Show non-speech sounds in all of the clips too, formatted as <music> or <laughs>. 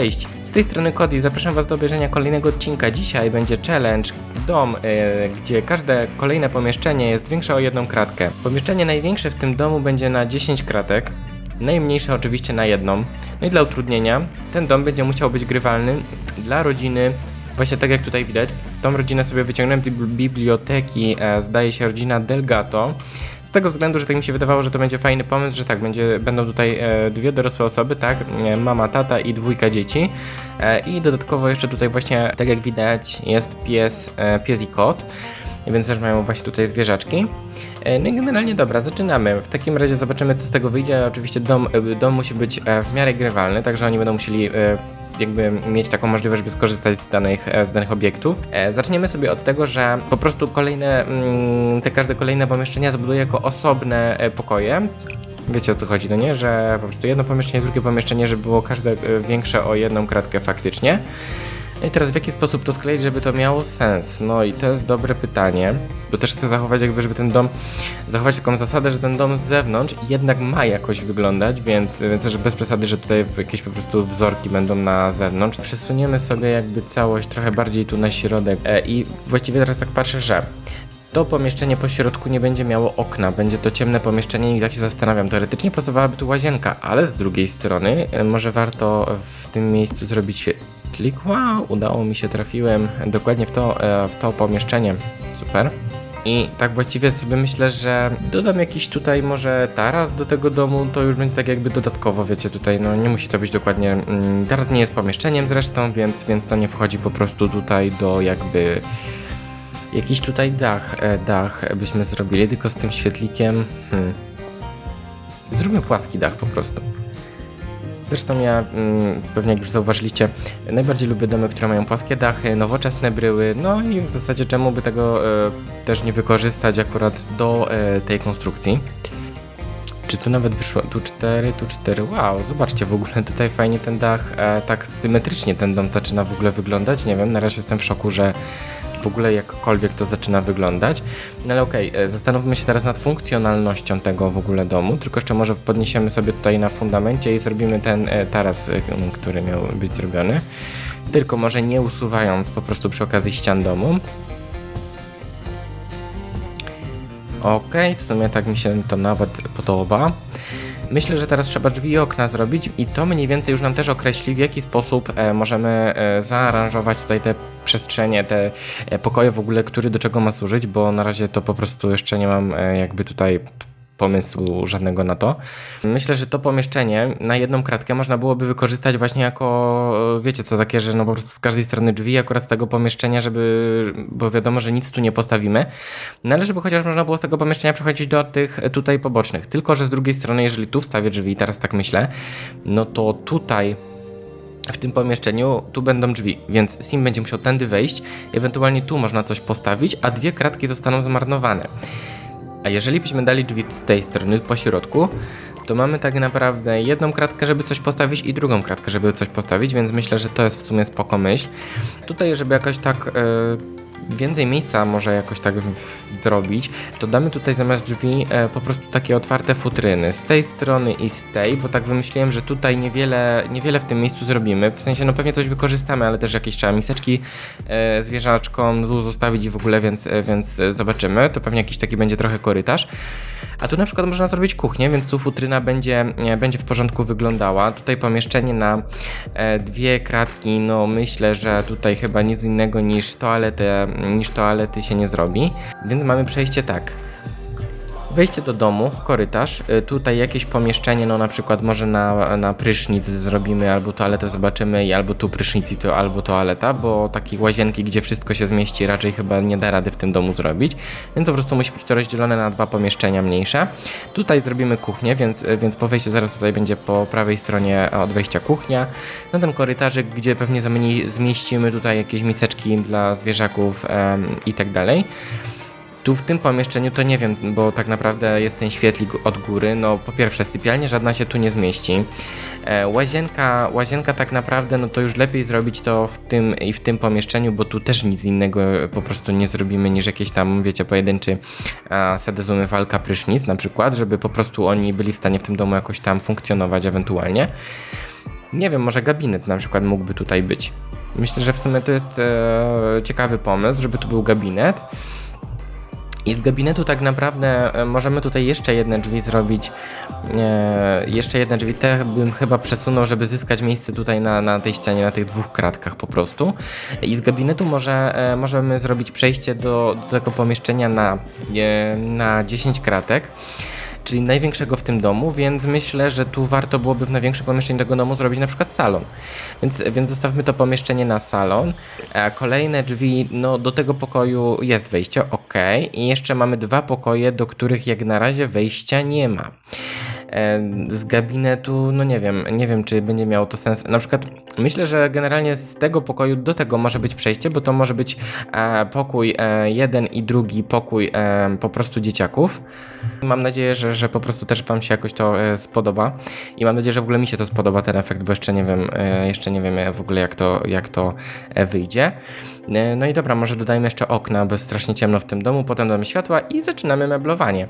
Cześć, z tej strony Cody, zapraszam Was do obejrzenia kolejnego odcinka. Dzisiaj będzie challenge dom, e, gdzie każde kolejne pomieszczenie jest większe o jedną kratkę. Pomieszczenie największe w tym domu będzie na 10 kratek, najmniejsze oczywiście na jedną. No i dla utrudnienia, ten dom będzie musiał być grywalny dla rodziny, właśnie tak jak tutaj widać. Tą rodzinę sobie wyciągnąłem z bibli- biblioteki, e, zdaje się rodzina Delgato. Z tego względu, że tak mi się wydawało, że to będzie fajny pomysł, że tak, będzie, będą tutaj e, dwie dorosłe osoby, tak, e, mama, tata i dwójka dzieci. E, I dodatkowo jeszcze tutaj właśnie, tak jak widać, jest pies, pies i kot. Więc też mają właśnie tutaj zwierzaczki. E, No i generalnie dobra, zaczynamy. W takim razie zobaczymy, co z tego wyjdzie. Oczywiście dom, e, dom musi być e, w miarę grywalny, także oni będą musieli jakby mieć taką możliwość, żeby skorzystać z danych, z danych obiektów. Zaczniemy sobie od tego, że po prostu kolejne, mm, te każde kolejne pomieszczenia zbuduję jako osobne pokoje. Wiecie o co chodzi, no nie? Że po prostu jedno pomieszczenie, drugie pomieszczenie, żeby było każde większe o jedną kratkę faktycznie. No i teraz w jaki sposób to skleić, żeby to miało sens? No i to jest dobre pytanie, bo też chcę zachować jakby, żeby ten dom, zachować taką zasadę, że ten dom z zewnątrz jednak ma jakoś wyglądać, więc, więc też bez przesady, że tutaj jakieś po prostu wzorki będą na zewnątrz. Przesuniemy sobie jakby całość trochę bardziej tu na środek e, i właściwie teraz tak patrzę, że to pomieszczenie po środku nie będzie miało okna, będzie to ciemne pomieszczenie i tak się zastanawiam, teoretycznie pasowałaby tu łazienka, ale z drugiej strony e, może warto w tym miejscu zrobić świetlik. Wow, udało mi się, trafiłem dokładnie w to, e, w to pomieszczenie. Super. I tak właściwie sobie myślę, że dodam jakiś tutaj może taras do tego domu, to już będzie tak jakby dodatkowo, wiecie, tutaj no nie musi to być dokładnie, mm, taras nie jest pomieszczeniem zresztą, więc, więc to nie wchodzi po prostu tutaj do jakby Jakiś tutaj dach, e, dach byśmy zrobili, tylko z tym świetlikiem. Hmm. Zróbmy płaski dach po prostu. Zresztą ja, mm, pewnie jak już zauważyliście, najbardziej lubię domy, które mają płaskie dachy, nowoczesne bryły, no i w zasadzie czemu by tego e, też nie wykorzystać akurat do e, tej konstrukcji. Czy tu nawet wyszło, tu 4, tu 4, wow, zobaczcie w ogóle tutaj fajnie ten dach, e, tak symetrycznie ten dom zaczyna w ogóle wyglądać, nie wiem, na razie jestem w szoku, że w ogóle jakkolwiek to zaczyna wyglądać. No ale okej, e, zastanówmy się teraz nad funkcjonalnością tego w ogóle domu, tylko jeszcze może podniesiemy sobie tutaj na fundamencie i zrobimy ten e, taras, e, który miał być zrobiony. Tylko może nie usuwając po prostu przy okazji ścian domu. Okej, w sumie tak mi się to nawet podoba. Myślę, że teraz trzeba drzwi i okna zrobić i to mniej więcej już nam też określi, w jaki sposób e, możemy e, zaaranżować tutaj te przestrzenie, te e, pokoje w ogóle, który do czego ma służyć, bo na razie to po prostu jeszcze nie mam jakby tutaj pomysłu żadnego na to. Myślę, że to pomieszczenie na jedną kratkę można byłoby wykorzystać właśnie jako, e, wiecie co, takie, że no po prostu z każdej strony drzwi akurat z tego pomieszczenia, żeby, bo wiadomo, że nic tu nie postawimy, no ale żeby chociaż można było z tego pomieszczenia przechodzić do tych e, tutaj pobocznych. Tylko, że z drugiej strony, jeżeli tu wstawię drzwi, teraz tak myślę, no to tutaj w tym pomieszczeniu tu będą drzwi, więc Sim będzie musiał tędy wejść, ewentualnie tu można coś postawić, a dwie kratki zostaną zmarnowane. A jeżeli byśmy dali drzwi z tej strony po środku, to mamy tak naprawdę jedną kratkę, żeby coś postawić i drugą kratkę, żeby coś postawić, więc myślę, że to jest w sumie spoko myśl. Tutaj, żeby jakoś tak e, więcej miejsca może jakoś tak zrobić, to damy tutaj zamiast drzwi e, po prostu takie otwarte futryny z tej strony i z tej, bo tak wymyśliłem, że tutaj niewiele, niewiele w tym miejscu zrobimy. W sensie, no pewnie coś wykorzystamy, ale też jakieś trzeba miseczki e, zwierzaczkom zostawić i w ogóle, więc, e, więc e, zobaczymy. To pewnie jakiś taki będzie trochę korytarz. A tu na przykład można zrobić kuchnię, więc tu futryna będzie, e, będzie w porządku wyglądała. Tutaj pomieszczenie na e, dwie kratki, no myślę, że tutaj chyba nic innego niż toaletę, niż toalety się nie zrobi. Więc mamy przejście tak. Wejście do domu, korytarz, y, tutaj jakieś pomieszczenie, no na przykład może na, na prysznic zrobimy, albo toaletę zobaczymy, i albo tu prysznic i to albo toaleta, bo takiej łazienki, gdzie wszystko się zmieści, raczej chyba nie da rady w tym domu zrobić, więc po prostu musi być to rozdzielone na dwa pomieszczenia mniejsze. Tutaj zrobimy kuchnię, więc, więc po wejściu zaraz tutaj będzie po prawej stronie od wejścia kuchnia. No ten korytarzyk, gdzie pewnie zmieścimy tutaj jakieś miseczki dla zwierzaków em, i tak dalej. Tu w tym pomieszczeniu to nie wiem, bo tak naprawdę jest ten świetlik od góry. No po pierwsze sypialnia żadna się tu nie zmieści. E, łazienka, łazienka tak naprawdę no to już lepiej zrobić to w tym i w tym pomieszczeniu, bo tu też nic innego po prostu nie zrobimy niż jakieś tam, wiecie, pojedynczy e, set z umywalka, prysznic na przykład, żeby po prostu oni byli w stanie w tym domu jakoś tam funkcjonować ewentualnie. Nie wiem, może gabinet na przykład mógłby tutaj być. Myślę, że w sumie to jest e, ciekawy pomysł, żeby tu był gabinet. I z gabinetu tak naprawdę e, możemy tutaj jeszcze jedne drzwi zrobić. E, jeszcze jedne drzwi, te bym chyba przesunął, żeby zyskać miejsce tutaj na, na tej ścianie, na tych dwóch kratkach po prostu. I z gabinetu może, e, możemy zrobić przejście do, do tego pomieszczenia na, e, na 10 kratek czyli największego w tym domu, więc myślę, że tu warto byłoby w największym pomieszczeniu tego domu zrobić na przykład salon. Więc, więc zostawmy to pomieszczenie na salon. A kolejne drzwi, no do tego pokoju jest wejście, ok. I jeszcze mamy dwa pokoje, do których jak na razie wejścia nie ma. Z gabinetu, no nie wiem, nie wiem czy będzie miało to sens. Na przykład myślę, że generalnie z tego pokoju do tego może być przejście, bo to może być e, pokój e, jeden i drugi pokój e, po prostu dzieciaków. Mam nadzieję, że, że po prostu też Wam się jakoś to spodoba i mam nadzieję, że w ogóle mi się to spodoba ten efekt, bo jeszcze nie wiem, jeszcze nie wiem w ogóle jak to, jak to wyjdzie. No i dobra, może dodajmy jeszcze okna, bo jest strasznie ciemno w tym domu, potem dodamy światła i zaczynamy meblowanie.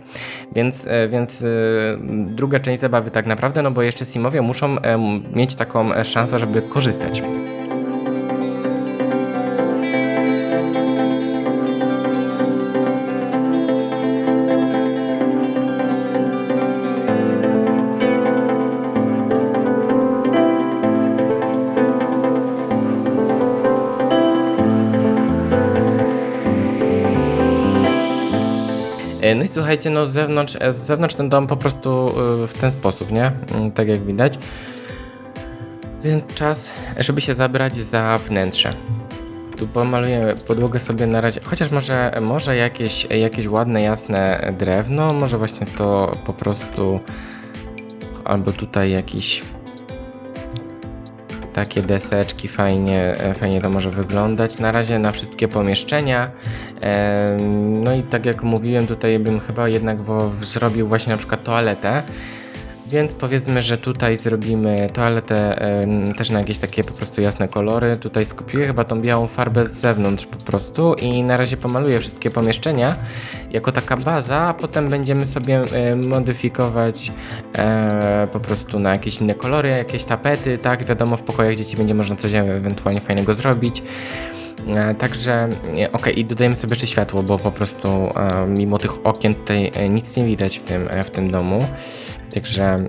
Więc, więc e, druga część zabawy tak naprawdę, no bo jeszcze Simowie muszą mieć taką e, szansę, żeby korzystać. No i słuchajcie, no z zewnątrz, e, z zewnątrz ten dom po prostu e, w ten sposób, nie? Mm, Tak jak widać. Więc czas, żeby się zabrać za wnętrze. Tu pomaluję podłogę sobie na razie, chociaż może, może jakieś, jakieś ładne, jasne drewno, może właśnie to po prostu, albo tutaj jakiś takie deseczki, fajnie, e, fajnie to może wyglądać. Na razie na wszystkie pomieszczenia. No i tak jak mówiłem, tutaj bym chyba jednak zrobił właśnie na przykład toaletę. Więc powiedzmy, że tutaj zrobimy toaletę em, też na jakieś takie po prostu jasne kolory. Tutaj skupiłem chyba tą białą farbę z zewnątrz po prostu i na razie pomaluję wszystkie pomieszczenia jako taka baza, a potem będziemy sobie e, modyfikować e, po prostu na jakieś inne kolory, jakieś tapety, tak? Wiadomo, w pokojach dzieci będzie można coś ewentualnie fajnego zrobić. E, Także, okej, i dodajemy sobie jeszcze światło, bo po prostu e, mimo tych okien tutaj nic nie widać w tym, w tym domu. Także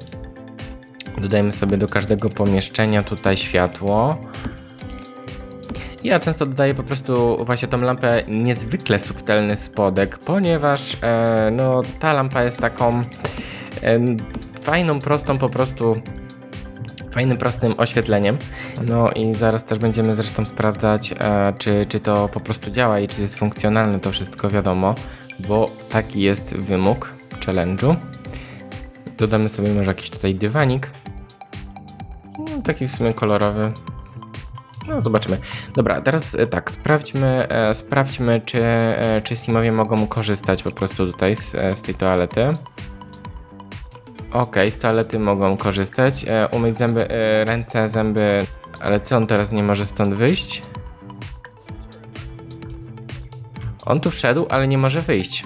dodajemy sobie do każdego pomieszczenia tutaj światło. Ja często dodaję po prostu właśnie tą lampę niezwykle subtelny spodek, ponieważ e, no, ta lampa jest taką e, fajną, prostą po prostu fajnym, prostym oświetleniem. No i zaraz też będziemy zresztą sprawdzać, e, czy, czy to po prostu działa i czy jest funkcjonalne to wszystko, wiadomo, bo taki jest wymóg challenge'u. Dodamy sobie może jakiś tutaj dywanik. No, taki w sumie kolorowy. No, zobaczymy. Dobra, teraz e, tak, sprawdźmy, e, sprawdźmy, czy, e, czy Simowie mogą korzystać po prostu tutaj z, e, z tej toalety. Okej, z toalety mogą korzystać. E, umyć zęby, e, ręce, zęby. Ale co on teraz nie może stąd wyjść? On tu wszedł, ale nie może wyjść.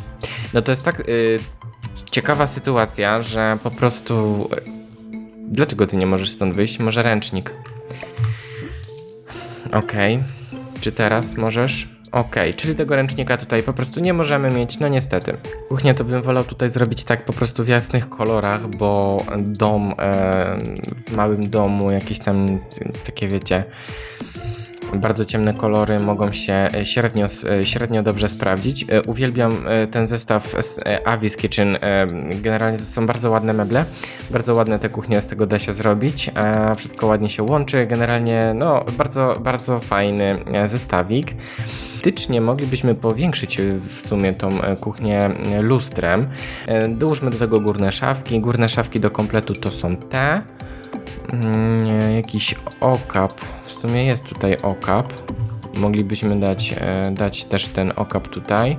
No to jest tak y, ciekawa sytuacja, że po prostu. Dlaczego ty nie możesz stąd wyjść? Może ręcznik. Okej. Czy teraz możesz? Okej, czyli tego ręcznika tutaj po prostu nie możemy mieć, no niestety. Kuchnię to bym wolał tutaj zrobić tak po prostu w jasnych kolorach, bo dom e, w małym domu, jakieś tam takie wiecie, bardzo ciemne kolory mogą się e, średnio, e, średnio dobrze sprawdzić. E, Uwielbiam ten zestaw Avis Kitchen. Generalnie to są bardzo ładne meble. Bardzo ładne te kuchnie z tego da się zrobić. Wszystko ładnie się łączy. Generalnie no bardzo, bardzo fajny zestawik. Faktycznie moglibyśmy powiększyć w sumie tą kuchnię lustrem. Dołóżmy do tego górne szafki. Górne szafki do kompletu to są te. Mm, jakiś okap. W sumie jest tutaj okap. Moglibyśmy dać, e, dać też ten okap tutaj.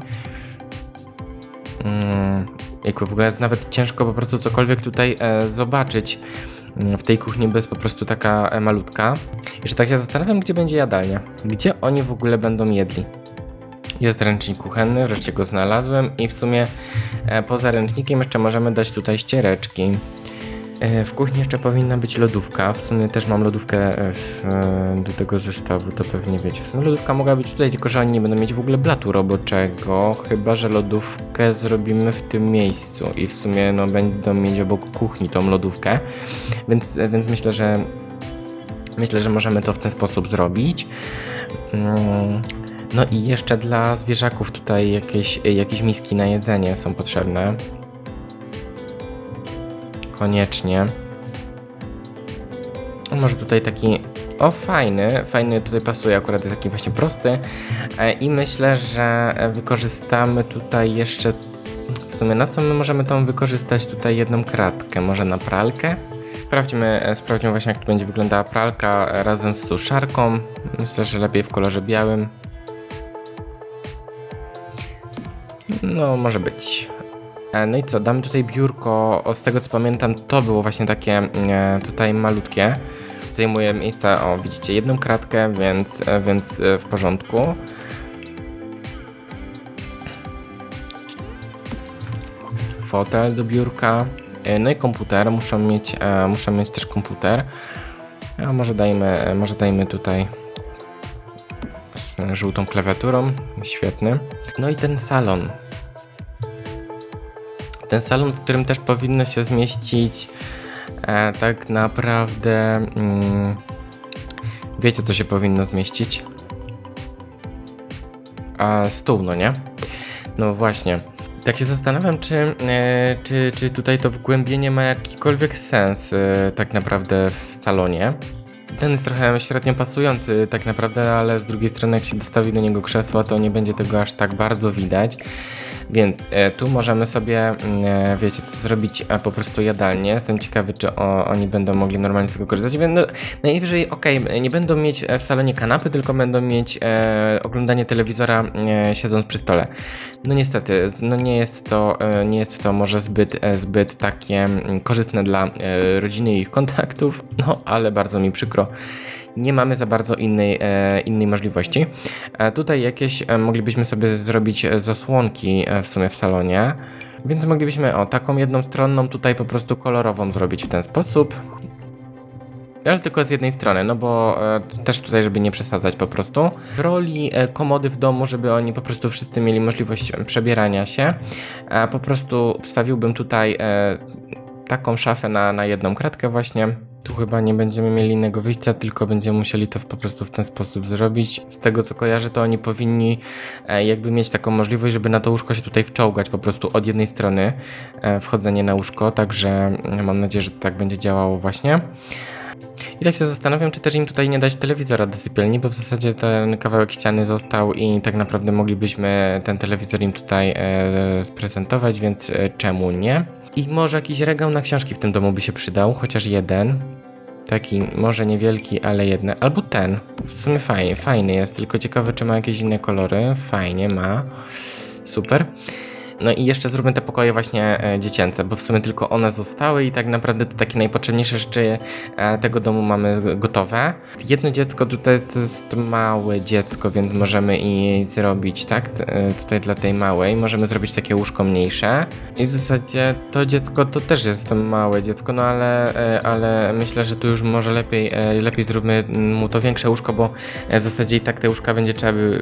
Mm, Jako w ogóle jest nawet ciężko po prostu cokolwiek tutaj e, zobaczyć mm, w tej kuchni, bo jest po prostu taka e, malutka. Że tak się zastanawiam, gdzie będzie jadalnia. Gdzie oni w ogóle będą jedli. Jest ręcznik kuchenny, wreszcie go znalazłem i w sumie poza ręcznikiem jeszcze możemy dać tutaj ściereczki. E, W kuchni jeszcze powinna być lodówka. W sumie też mam lodówkę e, w, e, do tego zestawu, to pewnie wiecie. W sumie lodówka mogła być tutaj, tylko że oni nie będą mieć w ogóle blatu roboczego, chyba że lodówkę zrobimy w tym miejscu i w sumie no, będą mieć obok kuchni tą lodówkę, więc, więc myślę, że myślę, że możemy to w ten sposób zrobić. Mm, No i jeszcze dla zwierzaków tutaj jakieś, jakieś miski na jedzenie są potrzebne. Koniecznie. Może tutaj taki. O, fajny, fajny tutaj pasuje, akurat jest taki właśnie prosty. E, I myślę, że wykorzystamy tutaj jeszcze. W sumie na co my możemy tą wykorzystać tutaj jedną kratkę? Może na pralkę? Sprawdźmy, e, sprawdźmy właśnie jak tu będzie wyglądała pralka razem z suszarką. Myślę, że lepiej w kolorze białym. No, może być. E, No i co, damy tutaj biurko, z tego co pamiętam to było właśnie takie e, tutaj malutkie. Zajmuje miejsce, o widzicie, jedną kratkę, więc, e, więc w porządku. Fotel do biurka, no i komputer, muszą mieć, muszą mieć też komputer. A może dajmy, może dajmy tutaj z żółtą klawiaturą, świetny. No i ten salon, ten salon, w którym też powinno się zmieścić e, tak naprawdę. Mm, wiecie, co się powinno zmieścić? A stół, no nie? No właśnie. Tak się zastanawiam, czy, e, czy, czy tutaj to wgłębienie ma jakikolwiek sens e, tak naprawdę w salonie. Ten jest trochę średnio pasujący tak naprawdę, ale z drugiej strony jak się dostawi do niego krzesła, to nie będzie tego aż tak bardzo widać. Więc e, tu możemy sobie, mm, e, wiecie, co zrobić e, po prostu jadalnię. Jestem ciekawy, czy oni będą mogli normalnie z tego korzystać. Więc, no, najwyżej, okej, nie będą mieć w salonie kanapy, tylko będą mieć e, oglądanie telewizora e, siedząc przy stole. No niestety, no nie jest to, e, nie jest to może zbyt, e, zbyt takie mm, korzystne dla e, rodziny i ich kontaktów, no ale bardzo mi przykro nie mamy za bardzo innej, e, innej możliwości. E, tutaj jakieś e, moglibyśmy sobie zrobić zasłonki w sumie w salonie. Więc moglibyśmy o taką jedną stronną tutaj po prostu kolorową zrobić w ten sposób. Ale tylko z jednej strony, no bo e, też tutaj, żeby nie przesadzać po prostu. W roli e, komody w domu, żeby oni po prostu wszyscy mieli możliwość przebierania się, e, po prostu wstawiłbym tutaj e, taką szafę na, na jedną kratkę właśnie. Tu chyba nie będziemy mieli innego wyjścia, tylko będziemy musieli to po prostu w ten sposób zrobić. Z tego co kojarzę, to oni powinni e, jakby mieć taką możliwość, żeby na to łóżko się tutaj wczołgać po prostu od jednej strony e, wchodzenie na łóżko, także mm, mam nadzieję, że to tak będzie działało właśnie. I tak się zastanawiam, czy też im tutaj nie dać telewizora do sypialni, bo w zasadzie ten kawałek ściany został i tak naprawdę moglibyśmy ten telewizor im tutaj e, sprezentować, więc e, czemu nie? I może jakiś regał na książki w tym domu by się przydał, chociaż jeden. Taki, może niewielki, ale jeden. Albo ten. W sumie fajnie, fajny jest, tylko ciekawe, czy ma jakieś inne kolory. Fajnie ma. Super. No i jeszcze zróbmy te pokoje właśnie e, dziecięce, bo w sumie tylko one zostały i tak naprawdę te takie najpotrzebniejsze rzeczy e, tego domu mamy gotowe. Jedno dziecko tutaj to jest małe dziecko, więc możemy i zrobić, tak? E, Tutaj dla tej małej możemy zrobić takie łóżko mniejsze. I w zasadzie to dziecko to też jest małe dziecko, no ale, ale myślę, że tu już może lepiej, lepiej zróbmy mu to większe łóżko, bo w zasadzie i tak te łóżka będzie trzeba by,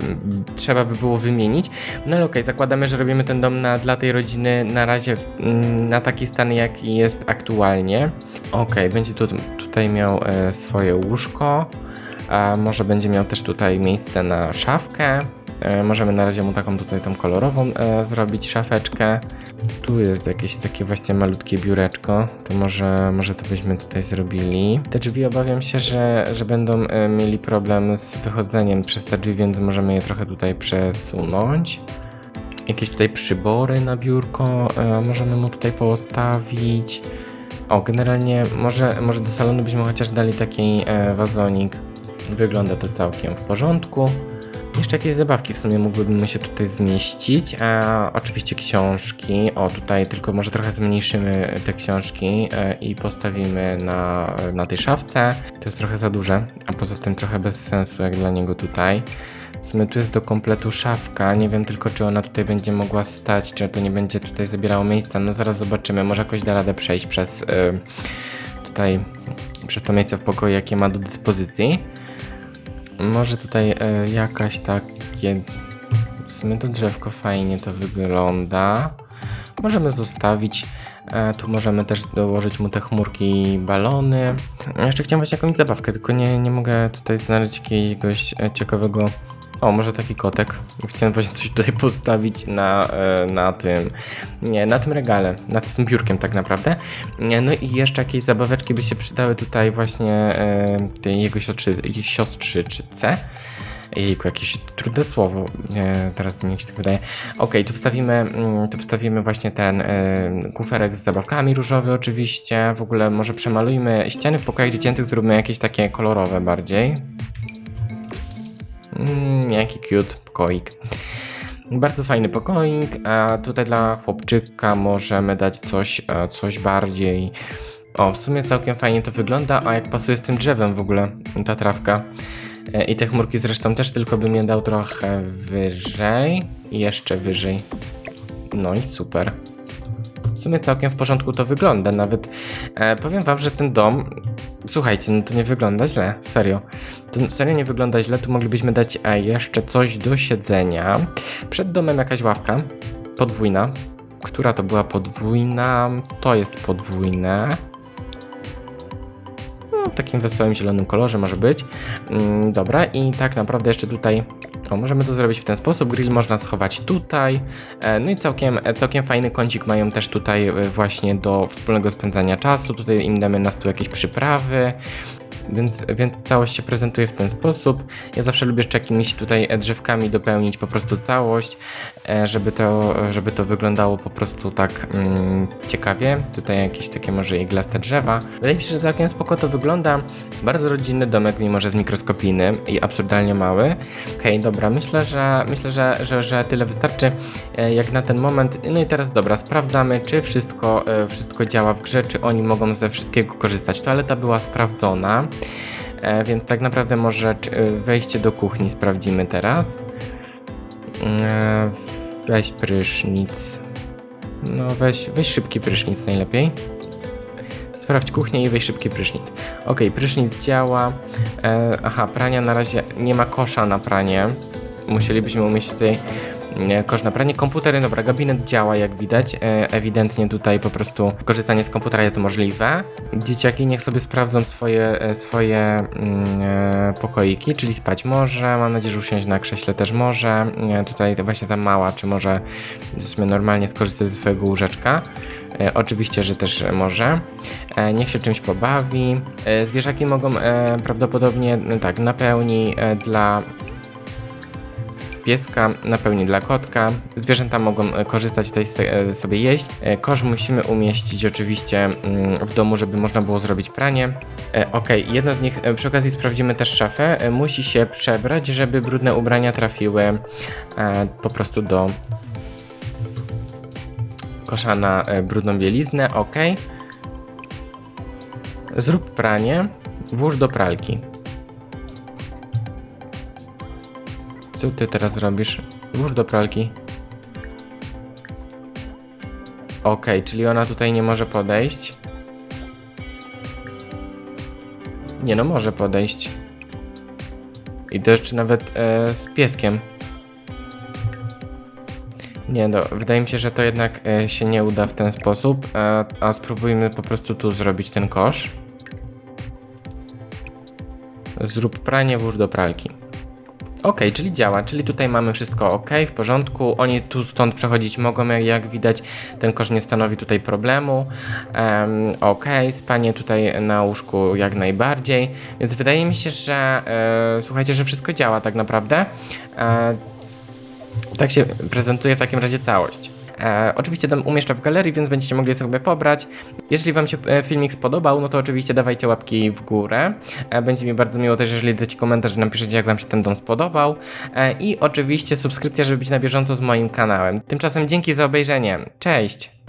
trzeba by było wymienić. No ale okej, zakładamy, że robimy ten dom na, dla tej rodziny na razie mm, na taki stan, jaki jest aktualnie. Okej, będzie tu, tutaj miał e, swoje łóżko. A może będzie miał też tutaj miejsce na szafkę. E, możemy na razie mu taką tutaj tą kolorową e, zrobić szafeczkę. Tu jest jakieś takie właśnie malutkie biureczko. To może, może to byśmy tutaj zrobili. Te drzwi obawiam się, że, że będą e, mieli problem z wychodzeniem przez te drzwi, więc możemy je trochę tutaj przesunąć. Jakieś tutaj przybory na biurko e, możemy mu tutaj postawić. O, generalnie może, może do salonu byśmy chociaż dali taki e, wazonik. Wygląda to całkiem w porządku. Jeszcze jakieś zabawki w sumie mogłyby się tutaj zmieścić. E, oczywiście książki. O, tutaj tylko może trochę zmniejszymy te książki e, i postawimy na, na tej szafce. To jest trochę za duże, a poza tym trochę bez sensu jak dla niego tutaj. Sumie tu jest do kompletu szafka. Nie wiem tylko, czy ona tutaj będzie mogła stać, czy to nie będzie tutaj zabierało miejsca. No zaraz zobaczymy. Może jakoś da radę przejść przez y, tutaj, przez to miejsce w pokoju, jakie ma do dyspozycji. Może tutaj y, jakaś takie. W sumie to drzewko fajnie to wygląda. Możemy zostawić. E, tu możemy też dołożyć mu te chmurki balony. Jeszcze chciałem właśnie jakąś zabawkę, tylko nie, nie mogę tutaj znaleźć jakiegoś e, ciekawego. O, może taki kotek. Chciałem właśnie coś tutaj <laughs> postawić na, e, na tym, nie, na tym regale, nad tym biurkiem tak naprawdę. No i jeszcze jakieś zabaweczki by się przydały tutaj właśnie e, tej jego siostrzy, siostrzyczyce. Jejku, jakieś trudne słowo. E, teraz mi się tak wydaje. Okej, tu wstawimy, mm, tu wstawimy właśnie ten kuferek z zabawkami różowy oczywiście. W ogóle może przemalujmy ściany w pokojach dziecięcych, zróbmy jakieś takie kolorowe bardziej. Mm, jaki cute pokoik. Bardzo fajny pokoik, a tutaj dla chłopczyka możemy dać coś, e, coś bardziej... O, w sumie całkiem fajnie to wygląda, a jak pasuje z tym drzewem w ogóle, ta trawka. E, I te chmurki zresztą też, tylko bym je dał trochę wyżej jeszcze wyżej. No i super. W sumie całkiem w porządku to wygląda, nawet e, powiem wam, że ten dom, słuchajcie, no to nie wygląda źle, serio. To serio nie wygląda źle, tu moglibyśmy dać e, jeszcze coś do siedzenia. Przed domem jakaś ławka, podwójna. Która to była podwójna? To jest podwójne. Takim wesołym zielonym kolorze może być. Mm, dobra, i tak naprawdę jeszcze tutaj. O, możemy to zrobić w ten sposób. Grill można schować tutaj. E, No i całkiem, e, całkiem fajny kącik mają też tutaj e, właśnie do wspólnego spędzania czasu. Tutaj im damy na stół jakieś przyprawy. Więc, więc całość się prezentuje w ten sposób. Ja zawsze lubię jeszcze jakimiś tutaj drzewkami dopełnić po prostu całość, e, żeby to, żeby to wyglądało po prostu tak mm, ciekawie. Tutaj jakieś takie może iglaste drzewa. Wydaje mi się, że całkiem spoko to wygląda. Bardzo rodzinny domek, mimo że jest mikroskopijny i absurdalnie mały. Okej, dobra, myślę, że myślę, że, że, że tyle wystarczy e, jak na ten moment. No i teraz dobra, sprawdzamy, czy wszystko, e, wszystko działa w grze, czy oni mogą ze wszystkiego korzystać. Toaleta była sprawdzona. E, więc tak naprawdę może e, wejście do kuchni sprawdzimy teraz. E, weź prysznic. No weź, weź szybki prysznic najlepiej. Sprawdź kuchnię i weź szybki prysznic. Ok, prysznic działa. Aha, prania na razie nie ma kosza na pranie. Musielibyśmy umieścić tutaj kosz na pranie. Komputery, dobra, gabinet działa jak widać. E, ewidentnie tutaj po prostu korzystanie z komputera jest możliwe. Dzieciaki niech sobie sprawdzą swoje, e, swoje mm, e, pokoiki, czyli spać może. Mam nadzieję, że usiąść na krześle też może. E, tutaj właśnie ta mała, czy może normalnie skorzystać ze swojego łóżeczka. E, oczywiście, że też może. E, niech się czymś pobawi. E, zwierzaki mogą e, prawdopodobnie e, tak napełni e, dla pieska, napełni dla kotka. Zwierzęta mogą e, korzystać tutaj, e, sobie jeść. E, Kosz musimy umieścić oczywiście mm, w domu, żeby można było zrobić pranie. Ok, jedno z nich, przy okazji sprawdzimy też szafę. Musi się przebrać, żeby brudne ubrania trafiły po prostu do kosza na brudną bieliznę. Ok. Zrób pranie, włóż do pralki. Co ty teraz robisz? Włóż do pralki. Okej, czyli ona tutaj nie może podejść. Nie no, może podejść. I to jeszcze nawet e, z pieskiem. Nie no, wydaje mi się, że to jednak e, się nie uda w ten sposób, a, a spróbujmy po prostu tu zrobić ten kosz. Zrób pranie, włóż do pralki. Ok, czyli działa, czyli tutaj mamy wszystko ok, w porządku. Oni tu stąd przechodzić mogą, jak, jak widać, ten kosz nie stanowi tutaj problemu. Um, ok, spanie tutaj na łóżku jak najbardziej, więc wydaje mi się, że e, słuchajcie, że wszystko działa tak naprawdę. E, tak się prezentuje w takim razie całość. E, oczywiście dom umieszczę w galerii, więc będziecie mogli sobie pobrać. Jeżeli Wam się e, filmik spodobał, no to oczywiście dawajcie łapki w górę. E, będzie mi bardzo miło też, jeżeli dacie komentarz, napiszecie, jak Wam się ten dom spodobał. E, I oczywiście subskrypcja, żeby być na bieżąco z moim kanałem. Tymczasem dzięki za obejrzenie. Cześć!